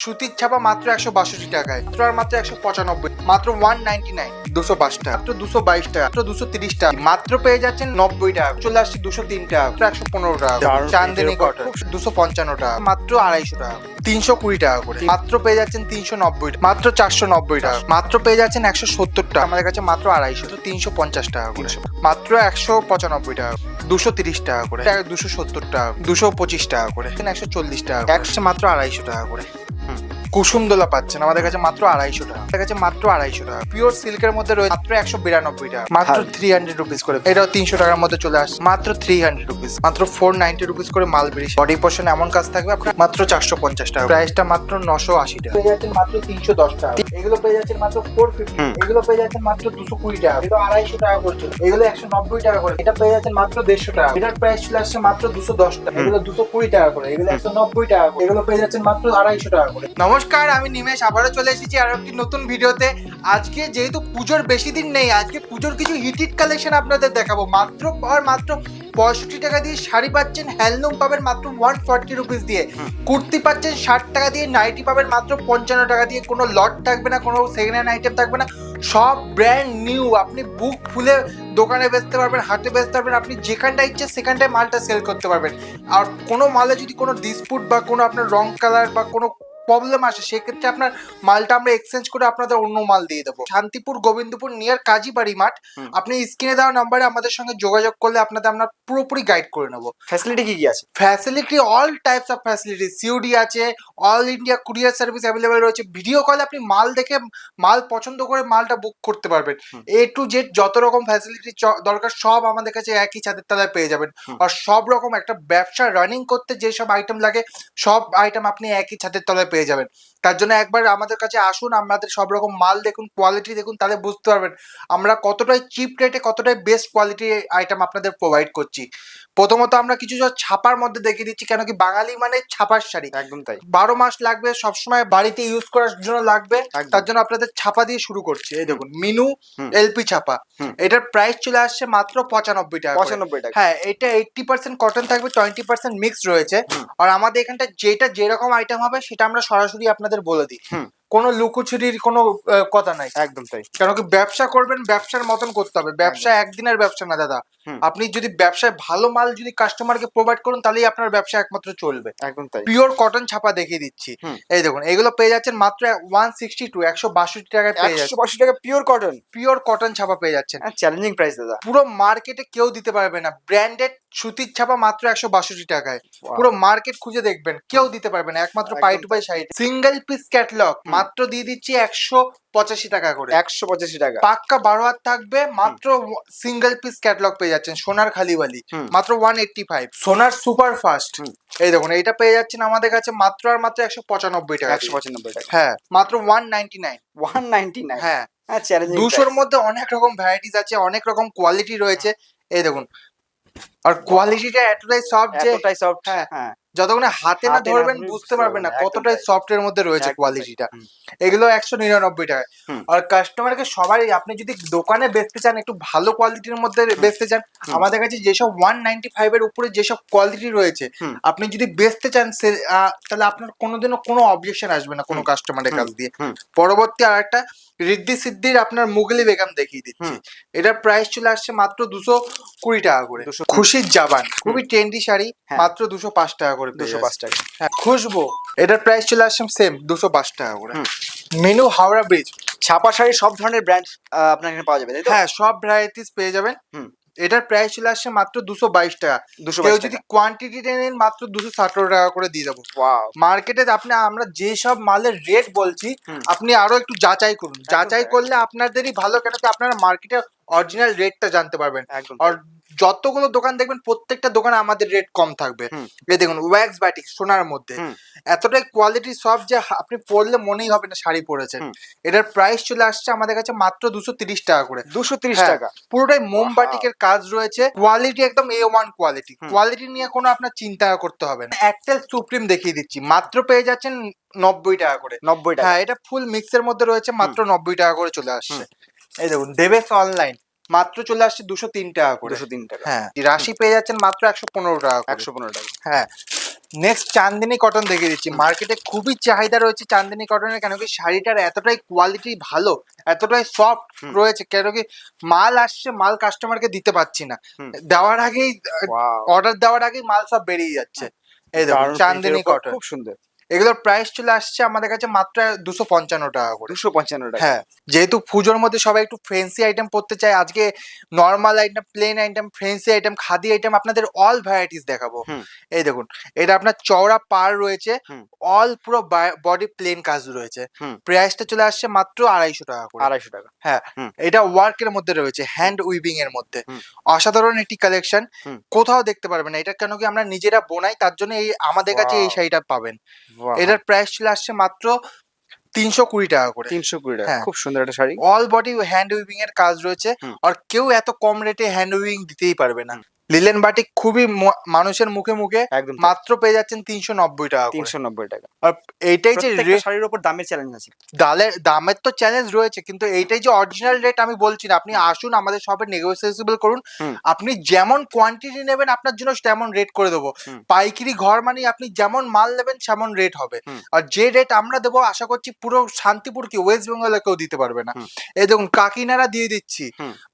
সুতির ছাপা মাত্র একশো বাষট্টি টাকায়। মাত্র মাত্র একশো পঁচানব্বই মাত্র ওয়ান নাইনটি নাইন দুশো পাঁচ টাকা মাত্র দুশো বাইশ টাকা মাত্র দুশো তিরিশ টাকা মাত্র পেয়ে যাচ্ছেন নব্বই টাকা চলে আসছে দুশো তিন টাকা একশো পনেরো টাকা চান্দিনী কটন দুশো পঞ্চান্ন টাকা মাত্র আড়াইশো টাকা তিনশো কুড়ি টাকা করে মাত্র পেয়ে যাচ্ছেন তিনশো নব্বই মাত্র চারশো নব্বই টাকা মাত্র পেয়ে যাচ্ছেন একশো সত্তর টাকা আমাদের কাছে মাত্র আড়াইশো তিনশো পঞ্চাশ টাকা করে মাত্র একশো পঁচানব্বই টাকা দুশো তিরিশ টাকা করে দুশো সত্তর টাকা দুশো পঁচিশ টাকা করে। একশো চল্লিশ টাকা একশো মাত্র আড়াইশো টাকা করে। কুসুম দোলা পাচ্ছেন। আমাদের কাছে মাত্র আড়াইশো টাকা। আমাদের কাছে মাত্র আড়াইশো টাকা। পিওর সিল্কের মধ্যে রয়েছে মাত্র একশো বিরানব্বই টাকা। মাত্র থ্রি হান্ড্রেড রুপিস করে। এটাও তিনশো টাকার মধ্যে চলে আসছে। মাত্র থ্রি হান্ড্রেড রুপিস মাত্র ফোর নাইনটি রুপিস করে মাল বেরিয়েছে। বডি পোর্শন এমন কাজ থাকবে আপনার মাত্র চারশো পঞ্চাশ টাকা। প্রাইসটা মাত্র নশো আশি টাকা। পেয়ে যাচ্ছেন মাত্র তিনশো দশ টাকা। এগুলো পেয়ে যাচ্ছেন মাত্র ফোর ফিফটি এগুলো পেয়ে যাচ্ছেন মাত্র দুশো কুড়ি টাকা। এগুলো আড়াইশো টাকা করছে। এগুলো একশো নব্বই টাকা করে। এটা পেয়ে যাচ্ছেন মাত্র দেড়শো টাকা। এটার প্রাইস চলে আসছে মাত্র দুশো দশ টাকা। এগুলো দুশো কুড়ি টাকা করে। এগুলো একশো নব্বই টাকা করে। এগুলো পেয়ে যাচ্ছেন মাত্র আড়াইশো টাকা করে। নমস্কার। আমি নিমেশ আবারও চলে এসেছি আরও একটি নতুন ভিডিওতে। আজকে যেহেতু পুজোর বেশি দিন নেই আজকে পুজোর কিছু হিটিট কালেকশন আপনাদের দেখাবো। মাত্র আর মাত্র পঁয়ষট্টি টাকা দিয়ে শাড়ি পাচ্ছেন হ্যান্ডলুম পাবেন মাত্র ওয়ান ফর্টি রুপিস দিয়ে। কুর্তি পাচ্ছেন ষাট টাকা দিয়ে নাইটি পাবেন মাত্র পঞ্চান্ন টাকা দিয়ে। কোনো লট থাকবে না কোনো সেকেন্ড হ্যান্ড আইটেম থাকবে না। সব ব্র্যান্ড নিউ আপনি বুক খুলে দোকানে বেচতে পারবেন হাটে বেচতে পারবেন। আপনি যেখানটা ইচ্ছে সেখানটায় মালটা সেল করতে পারবেন। আর কোনো মালে যদি কোনো ডিসপুট বা কোনো আপনার রং কালার বা কোনো প্রবলেম আসে সেক্ষেত্রে আপনার মালটা আমরা এক্সচেঞ্জ করে আপনাদের অন্য মাল দিয়ে দেবো। শান্তিপুর গোবিন্দপুর নিয়ার কাজীবাড়ি মাঠ আপনি স্ক্রিনে দেওয়া নাম্বারে আমাদের সঙ্গে যোগাযোগ করলে আপনাদের আমরা পুরোপুরি গাইড করে নেব। ফ্যাসিলিটি কি কি আছে? Facility all types of facility COD আছে all India courier service available রয়েছে। ভিডিও কলে আপনি মাল দেখে মাল পছন্দ করে মালটা বুক করতে পারবেন। এ টু জেড যত রকম ফ্যাসিলিটি দরকার সব আমাদের কাছে একই ছাদের তলায় পেয়ে যাবেন। আর সব রকম একটা ব্যবসা রানিং করতে যেসব আইটেম লাগে সব আইটেম আপনি একই ছাদের তলায় পেয়ে যাবেন। তার জন্য একবার আমাদের কাছে আসুন আমাদের সব রকম মাল দেখুন কোয়ালিটি দেখুন তাহলে বুঝতে পারবেন আমরা কতটাই চিপ রেটে কতটাই বেস্ট কোয়ালিটির আইটেম আপনাদের প্রোভাইড করছি। প্রথমত আমরা কিছু ছাপার মধ্যে দেখিয়ে দিচ্ছি কেন কি বাঙালি মানে ছাপার শাড়ি। একদম তাই। বারো মাস লাগবে সবসময় বাড়িতে ইউজ করার জন্য লাগবে তার জন্য আপনাদের ছাপা দিয়ে শুরু করছি। এই দেখুন মিনু এলপি ছাপা। এটার প্রাইস চলে আসছে মাত্র পঁচানব্বই টাকা পঁচানব্বই টাকা। হ্যাঁ এটা এইটটি পার্সেন্ট কটন থাকবে টোয়েন্টি পার্সেন্ট মিক্স রয়েছে। আর আমাদের এখানটা যেটা যেরকম আইটেম হবে সেটা আমরা সরাসরি আপনাদের বলে দিই। কোনো লুকোচুরির কোনো কথা নাই। একদম তাই। কেন কি ব্যবসা করবেন ব্যবসার মতন করতে হবে। ব্যবসা একদিনের ব্যবসা না দাদা। আপনি যদি ব্যবসায় ভালো মাল যদি কাস্টমারকে প্রোভাইড করুন তাহলেই আপনার ব্যবসা একমাত্র চলবে। একদম তাই। পিওর কটন ছাপা দেখিয়ে দিচ্ছি। এই দেখুন এগুলো পেয়ে যাচ্ছেন মাত্র ওয়ান সিক্সটি টু একশো বাষট্টি টাকায় পেয়ে যাচ্ছেন। পাঁচশো টাকা পিওর কটন পিওর কটন ছাপা পেয়ে যাচ্ছেন। চ্যালেঞ্জিং প্রাইস দাদা। পুরো মার্কেটে কেউ দিতে পারবে না। ব্র্যান্ডেড সুতির ছাপা মাত্র একশো বাষট্টি টাকায়। পুরো মার্কেট খুঁজে দেখবেন কেউ দিতে পারবে না। একমাত্র পাই টু পাই সাইড সিঙ্গেল পিস ক্যাটলগ। মাত্র দিয়ে দিচ্ছি একশো পঁচাশি টাকা করে। একশো পঁচাশি টাকা। পাক্কা বারো হাত থাকবে মাত্র সিঙ্গেল পিস ক্যাটলগ পেয়ে যাচ্ছেন সোনার হুম। মাত্র ওয়ান এইটটি ফাইভ সোনার সুপার ফাস্ট এই দেখুন এইটা পেয়ে যাচ্ছেন আমাদের কাছে মাত্র আর মাত্র একশো পঁচানব্বই টাকা একশো পঁচানব্বই টাকা। হ্যাঁ মাত্র one ninety nine one ninety nine হ্যাঁ হ্যাঁ দুশোর মধ্যে অনেক রকম ভ্যারাইটিস আছে অনেক রকম কোয়ালিটি রয়েছে। এই দেখুন আর কোয়ালিটিটা এতটাই সফট যে এতটাই সফট হ্যাঁ। হ্যাঁ। যতক্ষণ হাতে না ধরবেন বুঝতে পারবেন না কতটাই সফট এর মধ্যে রয়েছে কোয়ালিটিটা এগুলো একশো নিরানব্বই হুম। আর কাস্টমারকে সবাই আপনি যদি দোকানে বেচতে চান একটু ভালো কোয়ালিটির মধ্যে বেচতে চান আমাদের কাছে যেসব ওয়ান নাইনটি ফাইভ এর উপরে যেসব কোয়ালিটি রয়েছে আপনি যদি বেচতে চান তাহলে আপনার কোনোদিনও কোনো অবজেকশন আসবে না কোনো কাস্টমারের কাছ দিয়ে। পরবর্তী আর একটা রিদ্ধি সিদ্ধির আপনার মুগলি বেগম দেখিয়ে দিচ্ছি। এটার প্রাইস চলে আসছে মাত্র দুশো কুড়ি টাকা করে। খুশির জাবান খুবই ট্রেন্ডি শাড়ি হ্যাঁ। মাত্র দুশো পাঁচ টাকা করে। পেয়ে দুশো পাঁচ টাকা। হ্যাঁ খুশবু। এটার প্রাইস চলে সেম দুশো পাঁচ টাকা করে। মেনু হাওড়া ব্রিজ ছাপা শাড়ি সব ধরনের ব্র্যান্ড আপনার এখানে পাওয়া যাবে হ্যাঁ সব ভ্যারাইটিস পেয়ে যাবেন। হুম। এটার প্রাইস চলে আসছে মাত্র দুশো বাইশ টাকা। দুশো কেউ যদি টাকা। কোয়ান্টিটি নেন মাত্র দুশো সতেরো টাকা করে দিয়ে দেবো। মার্কেটে আপনি আমরা যেসব মালের রেট বলছি আপনি আরও একটু যাচাই করুন। যাচাই করলে আপনাদেরই ভালো কেন আপনারা মার্কেটে অরিজিনাল রেটটা জানতে পারবেন। যতগুলো দোকান দেখবেন প্রত্যেকটা দোকানে আমাদের রেট কম থাকবে। এই দেখুন ওয়্যাক্স বাটিক সোনার মধ্যে। এতটাই কোয়ালিটি সব যে আপনি পরলে মনেই হবে না শাড়ি পরেছেন এটার প্রাইস চলে আসছে আমাদের কাছে মাত্র দুশো তিরিশ টাকা করে। দুশো তিরিশ হ্যাঁ, টাকা। পুরোটাই মোমবাটিকের কাজ রয়েছে। কোয়ালিটি একদম এ ওয়ান কোয়ালিটি কোয়ালিটি নিয়ে কোনো আপনার চিন্তা করতে হবে না। একটেল সুপ্রিম দেখিয়ে দিচ্ছি। মাত্র পেয়ে যাচ্ছেন নব্বই টাকা করে। নব্বই টাকা। হ্যাঁ এটা ফুল মিক্সের মধ্যে রয়েছে মাত্র নব্বই টাকা করে চলে আসছে। এই দেখুন দেবেশ অনলাইন মাত্র চলে আসছে দুশো তিন টাকা করে। দুশো তিন টাকা। হ্যাঁ রাশি পেয়ে যাচ্ছেন মাত্র একশো পনেরো টাকা একশো পনেরো টাকা। হ্যাঁ নেক্সট চান্দিনী কটন দেখিয়ে দিচ্ছি। মার্কেটে খুবই চাহিদা রয়েছে চান্দিনী কটনের কেন কি শাড়িটার এতটাই কোয়ালিটি ভালো এতটাই সফট রয়েছে কেন কি মাল আসছে মাল কাস্টমারকে দিতে পারছি না। দেওয়ার আগেই অর্ডার দেওয়ার আগেই মাল সব বেরিয়ে যাচ্ছে। এই দেখুন দারুণ। চান্দিনী কটন খুব সুন্দর। এগুলোর প্রাইস চলে আসছে আমাদের কাছে মাত্র দুশো পঞ্চান্ন টাকা করে। দুশো পঞ্চান্ন টাকা। হ্যাঁ যেহেতু পুজোর মধ্যে সবাই একটু ফ্রেন্সি আইটেম পড়তে চায় আজকে normal item plain item ফ্রেন্সি item khadi item আপনাদের অল ভ্যারাইটিস দেখাবো। এই দেখুন এটা আপনার চওড়া পার রয়েছে অল পুরো বডি প্লেন কাজ রয়েছে। প্রাইসটা চলে আসছে মাত্র আড়াইশো টাকা করে। আড়াইশো টাকা। হ্যাঁ। এটা ওয়ার্কের মধ্যে রয়েছে হ্যান্ড উইভিং এর মধ্যে। অসাধারণ একটি কালেকশন কোথাও দেখতে পারবেন না এটা কেন কি আমরা নিজেরা বোনাই তার জন্য এই আমাদের কাছে এই শাড়িটা পাবেন। এটার প্রাইস চলে আসছে মাত্র তিনশো কুড়ি টাকা করে। তিনশো কুড়ি টাকা হ্যাঁ। খুব সুন্দর একটা sari. All body hand weaving এর কাজ রয়েছে আর কেউ এত কম রেটে হ্যান্ড উইভিং দিতেই পারবে না। লিলেন বাটিক খুবই মানুষের মুখে মুখে একদম মাত্র পেয়ে যাচ্ছেন তিনশো নব্বই টাকা তিনশো নব্বই টাকা। আর এইটাই যে শাড়ির উপর দামের চ্যালেঞ্জ আছে। দালের দামের তো চ্যালেঞ্জ রয়েছে কিন্তু এইটাই যে অরিজিনাল রেট আমি বলছি না আপনি আসুন আমাদের শপে নেগোসিয়েবল করুন। আপনি যেমন কোয়ান্টিটি নেবেন আপনার জন্য তেমন রেট করে দেবো। পাইকারি ঘর মানে আপনি যেমন মাল নেবেন তেমন রেট হবে। আর যে রেট আমরা দেবো আশা করছি পুরো শান্তিপুর কি ওয়েস্ট বেঙ্গলে কেউ দিতে পারবে না। এই দেখুন কাকিনারা দিয়ে দিচ্ছি।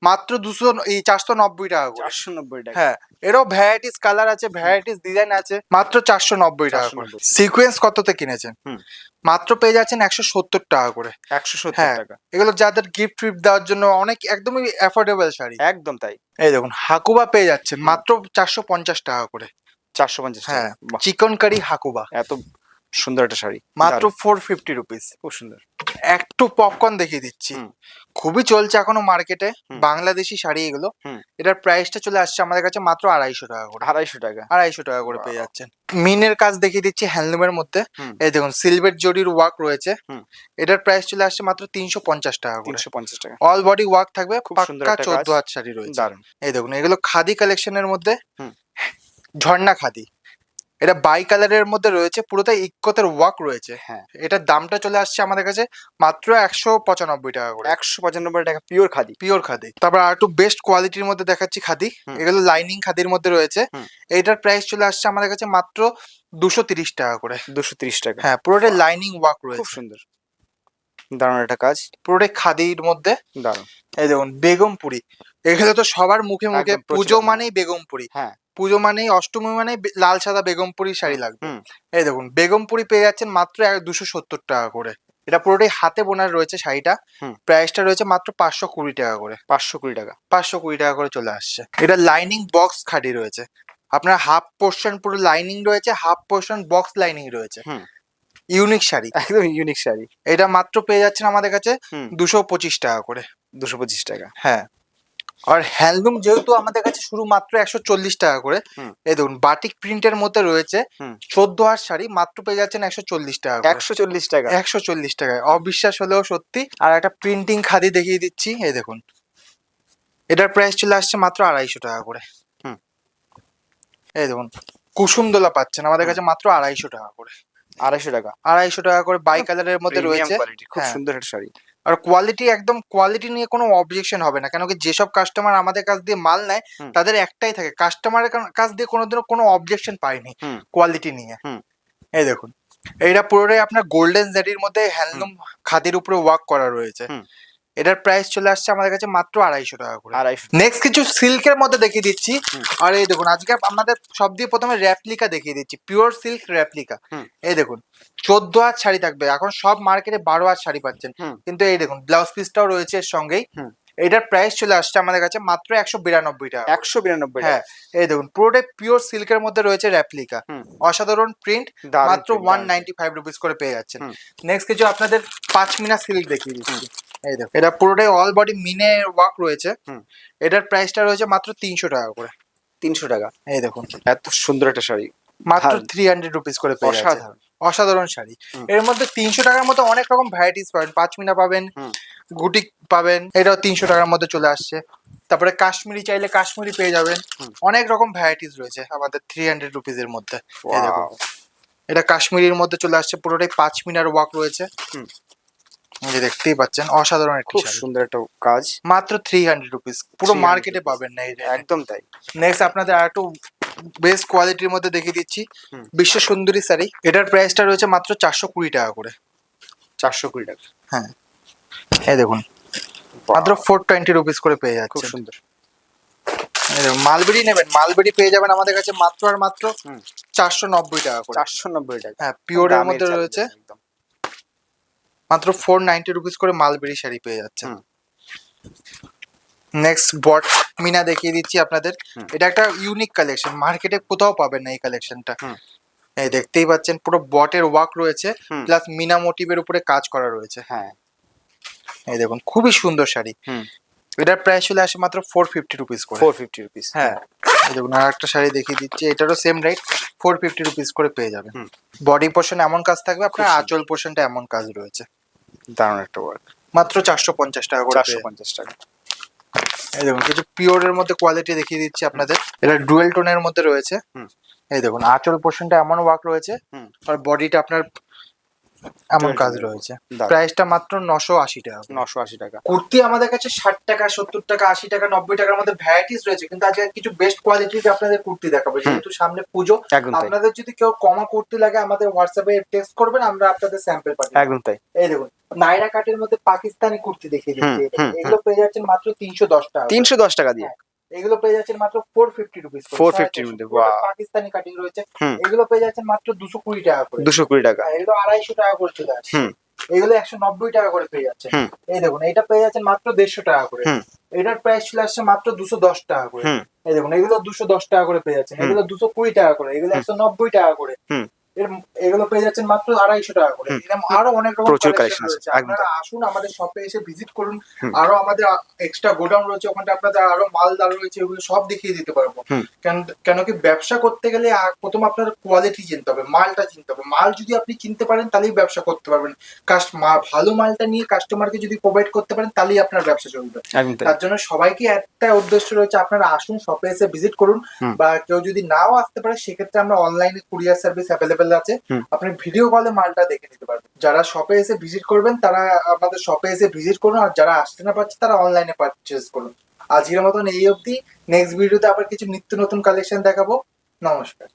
মাত্র দুশো এই চারশো নব্বই টাকা চারশো নব্বই টাকা। হ্যাঁ এরও ভ্যারাইটিস কালার আছে ভ্যারাইটিস ডিজাইন আছে মাত্র চারশো নব্বই টাকা করে। 490 সিকোয়েন্স কততে কিনেছেন। মাত্র পেয়ে যাচ্ছেন একশো সত্তর টাকা করে। একশো সত্তর হ্যাঁ। টাকা। এগুলো যাদের গিফট ফিফট দেওয়ার জন্য অনেক একদমই অ্যাফোর্ডেবল শাড়ি। একদম তাই। এই দেখুন হাকুবা পেয়ে যাচ্ছেন মাত্র চারশো পঞ্চাশ টাকা করে। চারশো পঞ্চাশ হ্যাঁ চিকন কারি হাকুবা। এত সুন্দর একটা শাড়ি। মাত্র ফোর ফিফটি রুপিস খুব সুন্দর। একটু পপকর্ন দেখিয়ে দিচ্ছি। খুবই চলছে এখনও মার্কেটে বাংলাদেশি শাড়ি এগুলো। এটার প্রাইসটা চলে আসছে আমাদের কাছে মাত্র আড়াইশো টাকা করে। আড়াইশো টাকা। আড়াইশো টাকা করে পেয়ে. যাচ্ছেন। মিনের কাজ দেখিয়ে দিচ্ছি হ্যান্ডলুমের মধ্যে। এই দেখুন সিলভার জরির ওয়ার্ক রয়েছে। এটার প্রাইস চলে আসছে মাত্র তিনশো পঞ্চাশ টাকা করে। তিনশো পঞ্চাশ টাকা। অল বডি ওয়ার্ক থাকবে। পাক্কা চোদ্দ হাত শাড়ি রয়েছে। এই দেখুন এগুলো খাদি কালেকশনের মধ্যে। ঝর্ণা খাদি। এটা বাই কালারের মধ্যে রয়েছে পুরোটাই ইকোতের ওয়ার্ক রয়েছে। হ্যাঁ। এটার দামটা চলে আসছে আমাদের কাছে মাত্র একশো পঁচানব্বই টাকা করে। একশো পঁচানব্বই টাকা পিওর খাদি। পিওর খাদি। তারপর আর একটু বেস্ট কোয়ালিটির মধ্যে দেখাচ্ছি খাদি। এগুলো লাইনিং খাদির মধ্যে রয়েছে। এটার প্রাইস চলে আসছে আমাদের কাছে মাত্র দুশো তিরিশ টাকা করে। দুশো তিরিশ টাকা। হ্যাঁ পুরোটাই লাইনিং ওয়ার্ক খুব রয়েছে সুন্দর। দারুণ একটা কাজ। পুরোটাই খাদির মধ্যে। দারুণ। এই দেখুন বেগমপুরি এগুলো তো সবার মুখে মুখে পুজো। মানেই বেগমপুরি হ্যাঁ। পুজো মানেই অষ্টমী মানে লাল সাদা বেগমপুরি শাড়ি লাগবে। এই দেখুন বেগমপুরি পেয়ে যাচ্ছেন মাত্র দুশো সত্তর টাকা করে। এটা পুরোটাই হাতে বোনার রয়েছে শাড়িটা। প্রাইসটা রয়েছে মাত্র পাঁচশো কুড়ি টাকা করে। পাঁচশো কুড়ি টাকা। পাঁচশো কুড়ি টাকা করে চলে আসছে। এটা লাইনিং বক্স খাদি রয়েছে। আপনার হাফ পোর্শন পুরো লাইনিং রয়েছে হাফ পোর্শন বক্স লাইনিং রয়েছে। ইউনিক শাড়ি। একদম ইউনিক শাড়ি। এটা মাত্র পেয়ে যাচ্ছেন আমাদের কাছে দুশো পঁচিশ টাকা করে। দুশো পঁচিশ টাকা। হ্যাঁ। আর হ্যান্ডলুম যেহেতু আমাদের কাছে শুরু মাত্র একশো চল্লিশ টাকা করে এই দেখুন বাটিক প্রিন্টের মধ্যে রয়েছে। চোদ্দ হাত শাড়ি মাত্র পেয়ে যাচ্ছেন একশো চল্লিশ টাকা একশো চল্লিশ টাকা। একশো চল্লিশ টাকায়। অবিশ্বাস হলেও সত্যি। আর একটা প্রিন্টিং খাদি দেখিয়ে দিচ্ছি এই দেখুন। এটার প্রাইস চলে আসছে মাত্র আড়াইশো টাকা করে। হুম। এই দেখুন কুসুম দোলা পাচ্ছেন আমাদের কাছে মাত্র আড়াইশো টাকা করে। আড়াইশো টাকা। আড়াইশো টাকা করে বাই কালারের মধ্যে রয়েছে। খুব হ্যাঁ। সুন্দর একটা শাড়ি। আর কোয়ালিটি একদম কোয়ালিটি নিয়ে কোনো অবজেকশন হবে না। কেন কি যেসব কাস্টমার আমাদের কাছ দিয়ে মাল নেয় তাদের একটাই থাকে। কাস্টমারের কাছ দিয়ে কোনোদিনও কোনো অবজেকশন পাইনি কোয়ালিটি নিয়ে। এই দেখুন এইটা পুরোটাই আপনার গোল্ডেন জারির মধ্যে হ্যান্ডলুম খাদির উপরে ওয়ার্ক করা রয়েছে। এটার প্রাইস চলে আসছে আমাদের কাছে মাত্র আড়াইশো টাকা করে। আড়াইশো নেক্সট কিছু সিল্কের মধ্যে দেখিয়ে দিচ্ছি। আর এই দেখুন আজকে আমাদের সব দিয়ে প্রথমে র্যাপ্লিকা দেখিয়ে দিচ্ছি। পিওর সিল্ক র্যাপ্লিকা এই দেখুন চোদ্দ হাত শাড়ি থাকবে। এখন সব মার্কেটে বারো হাত শাড়ি পাচ্ছেন। কিন্তু এই দেখুন ব্লাউজ পিসটাও রয়েছে এর সঙ্গেই। এটার প্রাইস চলে আসছে আমাদের কাছে মাত্র একশো বিরানব্বই টাকা। একশো বিরানব্বই হ্যাঁ এই দেখুন পুরোটাই পিওর সিল্কের মধ্যে রয়েছে র্যাপ্লিকা অসাধারণ প্রিন্ট মাত্র ওয়ান নাইনটি ফাইভ রুপিস করে পেয়ে যাচ্ছেন। নেক্সট কিছু আপনাদের পাঁচ মিনা সিল্ক দেখিয়ে দিচ্ছি। এই দেখুন এটা পুরোটাই অল বডি মিনে ওয়ার্ক রয়েছে। এটার প্রাইসটা রয়েছে মাত্র তিনশো টাকা করে। তিনশো টাকা। এই দেখুন। এত সুন্দর একটা শাড়ি। মাত্র থ্রি হান্ড্রেড রুপিস করে পেয়ে অসাধারণ। অসাধারণ শাড়ি। এর মধ্যে তিনশো টাকার মধ্যে অনেক রকম ভ্যারাইটিস পাবেন। পাঁচমিনা পাবেন। গুটি পাবেন এটাও তিনশো টাকার মধ্যে চলে আসছে। তারপরে কাশ্মীরি চাইলে কাশ্মীরি পেয়ে যাবেন। অনেক রকম ভ্যারাইটিস রয়েছে আমাদের থ্রি হান্ড্রেড রুপিস এর মধ্যে। এটা কাশ্মীরির মধ্যে চলে আসছে পুরোটাই পাঁচ মিনার ওয়ার্ক রয়েছে। যে দেখতেই পাচ্ছেন অসাধারণ একটি খুব সুন্দর একটা কাজ। মাত্র থ্রি হান্ড্রেড রুপিস পুরো মার্কেটে পাবেন না একদম তাই। নেক্সট আপনাদের আর একটু বেস্ট কোয়ালিটির মধ্যে দেখিয়ে দিচ্ছি। বিশ্ব সুন্দরী শাড়ি। এটার প্রাইসটা রয়েছে মাত্র চারশো কুড়ি টাকা করে। চারশো কুড়ি টাকা। হ্যাঁ। এই দেখুন। মাত্র ফোর টোয়েন্টি রুপিস করে পেয়ে যাচ্ছে খুব সুন্দর। মালবেরি নেবেন। মালবেরি পেয়ে যাবেন আমাদের কাছে মাত্র আর মাত্র চারশো নব্বই টাকা করে। চারশো নব্বই টাকা। হ্যাঁ পিওরের মধ্যে রয়েছে। মাত্র ফোর নাইনটি রুপিস করে মালবেরি শাড়ি পেয়ে যাচ্ছে। নেক্সট বট মিনা দেখিয়ে দিচ্ছি আপনাদের। এটা একটা ইউনিক কালেকশন মার্কেটে কোথাও পাবেন না এই কালেকশনটা। এই দেখতেই পাচ্ছেন পুরো বটের ওয়ার্ক রয়েছে প্লাস মিনা মোটিভের উপরে কাজ করা রয়েছে। হ্যাঁ। এই দেখুন খুবই সুন্দর শাড়ি। এটার প্রাইস চলে আসে মাত্র ফোর ফিফটি রুপিস করে। ফোর ফিফটি রুপিস হ্যাঁ। এই দেখুন আর একটা শাড়ি দেখিয়ে দিচ্ছি এটারও same rate four fifty rupees করে পেয়ে যাবেন। বডি পোর্শন এমন কাজ থাকবে আপনার। আঁচল পোর্শনটা এমন কাজ রয়েছে। দারুণ একটা ওয়ার্ক মাত্র চারশো পঞ্চাশ টাকা করে চারশো পঞ্চাশ টাকা। এই দেখুন কিছু পিওরের মধ্যে কোয়ালিটি দেখিয়ে দিচ্ছি আপনাদের এটা ডুয়েল টোনের মধ্যে রয়েছে হুম। এই দেখুন আঁচল পোর্শনটা এমন ওয়ার্ক রয়েছে। আর বডিটা আপনার এমন কাজ রয়েছে। প্রাইসটা মাত্র নশো আশি টাকা নশো আশি টাকা। কুর্তি আমাদের কাছে ষাট টাকা সত্তর টাকা আশি টাকা নব্বই টাকার মধ্যে ভ্যারাইটিস রয়েছে কিন্তু আজকে কিছু বেস্ট কোয়ালিটির আপনাদের কুর্তি দেখাবো যেহেতু সামনে পুজো আপনাদের যদি কেউ কমা কুর্তি লাগে আমাদের হোয়াটসঅ্যাপে টেক্সট করবেন আমরা আপনাদের স্যাম্পল একদম তাই। এই দেখুন নাইরা কাটের মধ্যে পাকিস্তানি কুর্তি দেখিয়ে দিচ্ছি এগুলো পেয়ে যাচ্ছেন মাত্র তিনশো দশ টাকা তিনশো দশ টাকা দিয়ে। এগুলো পেয়ে যাচ্ছেন মাত্র ফোর ফিফটি রুপিস 450 এর মধ্যে, পাকিস্তানি কাটিং রয়েছে। এগুলো পেয়ে যাচ্ছেন মাত্র দুশো কুড়ি টাকা করে। দুশো কুড়ি টাকা। এগুলো আড়াইশো টাকা করে চলে আসছে। এগুলো একশো নব্বই টাকা করে পেয়ে যাচ্ছে। এই দেখুন এটা পেয়ে যাচ্ছেন মাত্র দেড়শো টাকা করে। এটার প্রাইস চলে আসছে মাত্র দুশো দশ টাকা করে। এই দেখুন এগুলো দুশো দশ টাকা করে পেয়ে যাচ্ছেন। এগুলো দুশো কুড়ি টাকা করে। এগুলো একশো নব্বই টাকা করে। এগুলো পেয়ে যাচ্ছেন মাত্র আড়াইশো টাকা করে। এরকম আরও অনেক রকম প্রচুর কালেকশন আছে, আপনারা আসুন আমাদের শপে এসে ভিজিট করুন। আরও আমাদের এক্সট্রা গোডাউন রয়েছে ওখানটা আপনাদের আরও মাল দাঁড় রয়েছে ওগুলো সব দেখিয়ে দিতে পারব। কেন কি ব্যবসা করতে গেলে প্রথম আপনার কোয়ালিটি চিনতে হবে মালটা চিনতে হবে। মাল যদি আপনি কিনতে পারেন তাহলেই ব্যবসা করতে পারবেন। ভালো মালটা নিয়ে কাস্টমারকে যদি প্রোভাইড করতে পারেন তাহলেই আপনার ব্যবসা চলবে। তার জন্য সবাইকে একটা উদ্দেশ্য রয়েছে আপনারা আসুন শপে এসে ভিজিট করুন বা কেউ যদি নাও আসতে পারে সেক্ষেত্রে আমরা অনলাইনে কুরিয়ার সার্ভিস অ্যাভেলেবেল আছে আপনি ভিডিও কলে মালটা দেখে নিতে পারবেন। যারা শপে এসে ভিজিট করবেন তারা আমাদের শপে এসে ভিজিট করুন আর যারা আসতে না পারছে তারা অনলাইনে পারচেস করুন। আজকের মতন এই অবধি নেক্সট ভিডিওতে আবার কিছু নিত্য নতুন কালেকশন দেখাবো। নমস্কার।